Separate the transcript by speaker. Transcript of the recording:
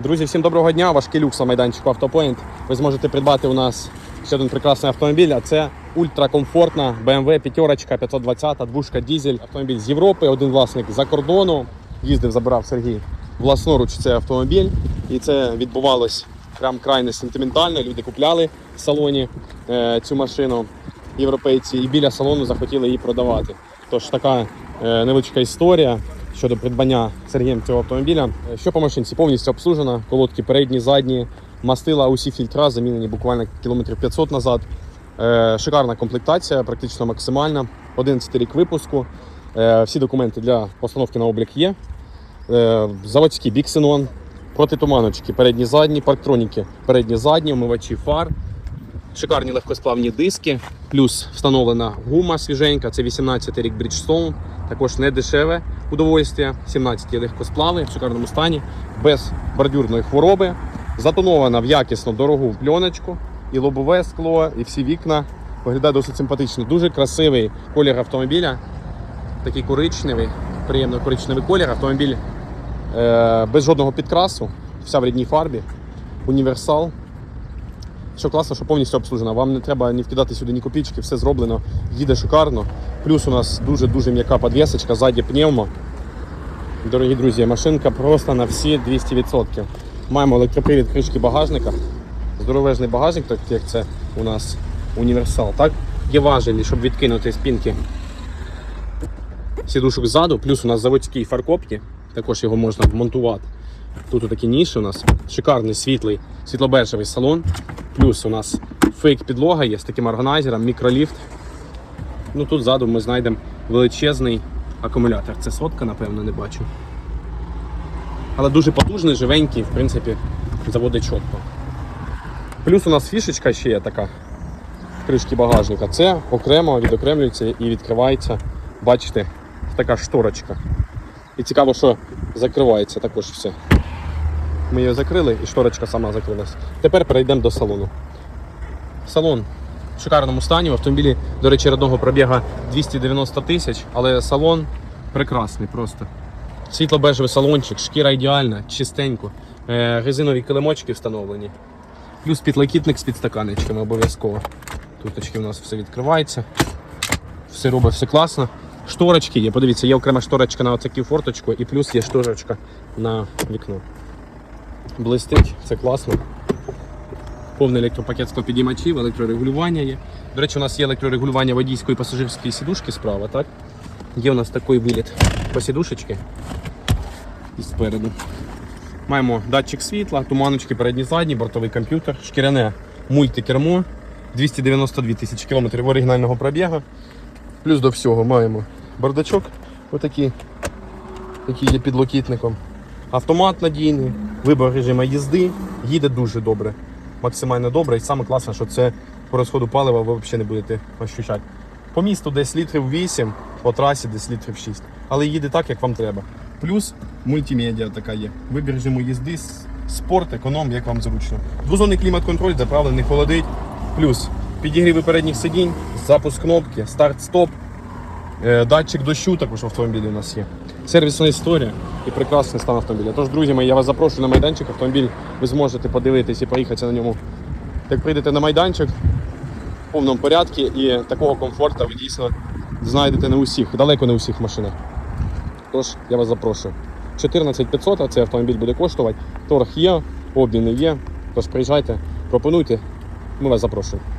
Speaker 1: Друзі, всім доброго дня! Важкий люкс на майданчику Автопоінт. Ви зможете придбати у нас ще один прекрасний автомобіль, а це ультракомфортна BMW п'ятерочка 520, двушка дізель. Автомобіль з Європи, один власник за кордону. Їздив, забирав Сергій власноруч цей автомобіль. І це відбувалось прям крайне сентиментально. Люди купляли в салоні е, цю машину європейці і біля салону захотіли її продавати. Тож така е, невеличка історія щодо придбання Сергієм цього автомобіля. Е, Що по машинці повністю обслужена, колодки передні, задні, мастила, усі фільтра замінені буквально кілометрів 500 назад. Е, Шикарна комплектація, практично максимальна. 11 рік випуску. Е, Всі документи для постановки на облік є. Заводський біксенон, протитуманочки, передні задні, парктроніки, передні задні, омивачі фар. Шикарні легкосплавні диски, плюс встановлена гума свіженька, це 18 рік Bridgestone, також не дешеве удовольствие, 17 легкосплави в шикарному стані, без бордюрної хвороби, затонована в якісну дорогу пленочку, і лобове скло, і всі вікна. Виглядає досить симпатично. Дуже красивий колір автомобіля, такий коричневий, приємно коричневий колір. Автомобіль е, без жодного підкрасу, вся в рідній фарбі, універсал. Що класно, що повністю обслужена. Вам не треба ні вкидати сюди ні копійки, все зроблено, їде шикарно. Плюс у нас дуже-дуже м'яка підвісочка, ззаді пневмо. Дорогі друзі, машинка просто на всі 200%. Маємо електропривід кришки багажника. Здоровезний багажник, так як це у нас універсал. Так? Є важелі, щоб відкинути спинки сідушок ззаду, плюс у нас заводський фаркопки, також його можна вмонтувати. Тут такі ніші у нас, шикарний світлий, світлобежевий салон. Плюс у нас фейк підлога є з таким органайзером, мікроліфт. Ну тут ззаду ми знайдемо величезний акумулятор. Це сотка, напевно, не бачу. Але дуже потужний, живенький, в принципі, заводить чітко. Плюс у нас фішечка ще є така кришки багажника. Це окремо відокремлюється і відкривається. Бачите, така шторочка. І цікаво, що закривається також все. Ми її закрили і шторочка сама закрилась. Тепер перейдемо до салону. Салон в шикарному стані. В автомобілі, до речі, родного пробіга 290 тисяч, але салон прекрасний просто. Світло-бежевий салончик, шкіра ідеальна, чистенько. Е, резинові килимочки встановлені. Плюс підлокітник з підстаканечками обов'язково. Тут у нас все відкривається. Все робить, все класно. Шторочки є, подивіться, є окрема шторочка на оцю форточку і плюс є шторочка на вікно. Блистить, це класно. Повний електропакет склопідіймачів, електрорегулювання є. До речі, у нас є електрорегулювання водійської пасажирської сідушки справа, так? Є у нас такий виліт по сідушечки і спереду. Маємо датчик світла, туманочки передні задні, бортовий комп'ютер, шкіряне мультикермо, 292 тисячі кілометрів оригінального пробігу. Плюс до всього маємо бардачок, отакий, який є підлокітником. Автомат надійний, вибор режиму їзди, їде дуже добре, максимально добре. І саме класне, що це по розходу палива ви взагалі не будете ощущати. По місту десь літрів 8, по трасі десь літрів 6. Але їде так, як вам треба. Плюс мультимедіа така є. Вибір режиму їзди, спорт, економ, як вам зручно. Двозонний клімат-контроль, заправлений холодить. Плюс підігріви передніх сидінь, запуск кнопки, старт-стоп. Е, Датчик дощу також в автомобілі у нас є. Сервісна історія і прекрасний стан автомобіля. Тож, друзі мої, я вас запрошую на майданчик. Автомобіль ви зможете подивитись і проїхатися на ньому. Як прийдете на майданчик в повному порядку і такого комфорту ви дійсно знайдете не у всіх, далеко не у всіх машинах. Тож я вас запрошую. 14 500, а цей автомобіль буде коштувати. Торг є, обміни є. Тож приїжджайте, пропонуйте. Ми вас запрошуємо.